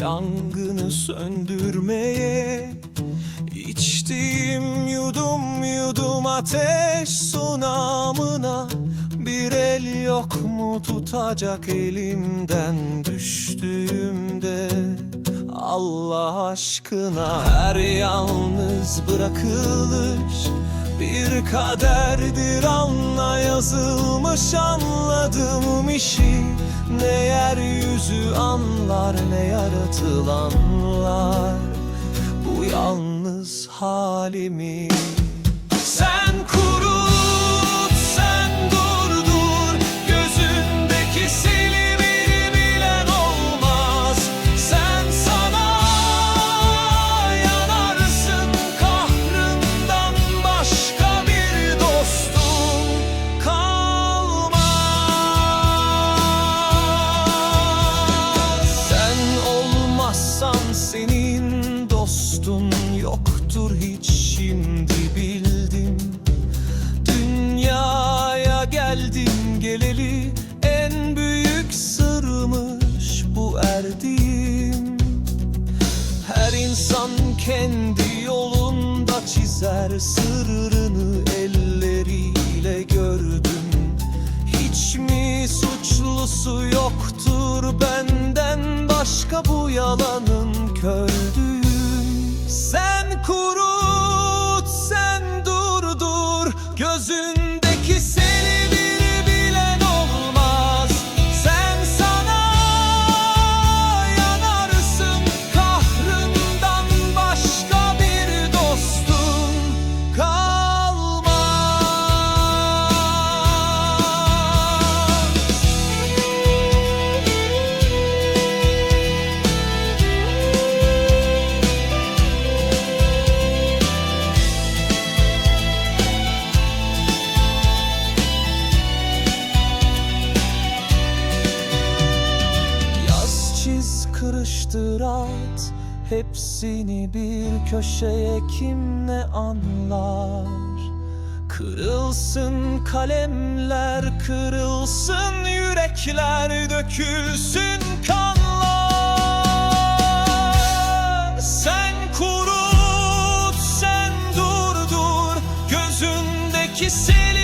Yangını söndürmeye İçtiğim yudum yudum ateş sunamına Bir el yok mu tutacak elimden düştüğümde? Allah aşkına her yalnız bırakılış bir kaderdir anla yazılmış anladım işi. Ne yeryüzü anlar ne yaratılanlar Bu yalnız halimi. Sen kurut dostun yoktur hiç şimdi bildim. Dünyaya geldim geleli en büyük sırmış bu erdiğim. Her insan kendi yolunda çizer sırrını elleriyle gördüm. Hiç mi suçlusu yoktur benden başka bu yalanın kördüğüm Sen açtır at Hepsini bir köşeye kim ne anlar? Kırılsın kalemler, kırılsın yürekler, dökülsün kanlar. Sen kurut, sen durdur, gözündeki sil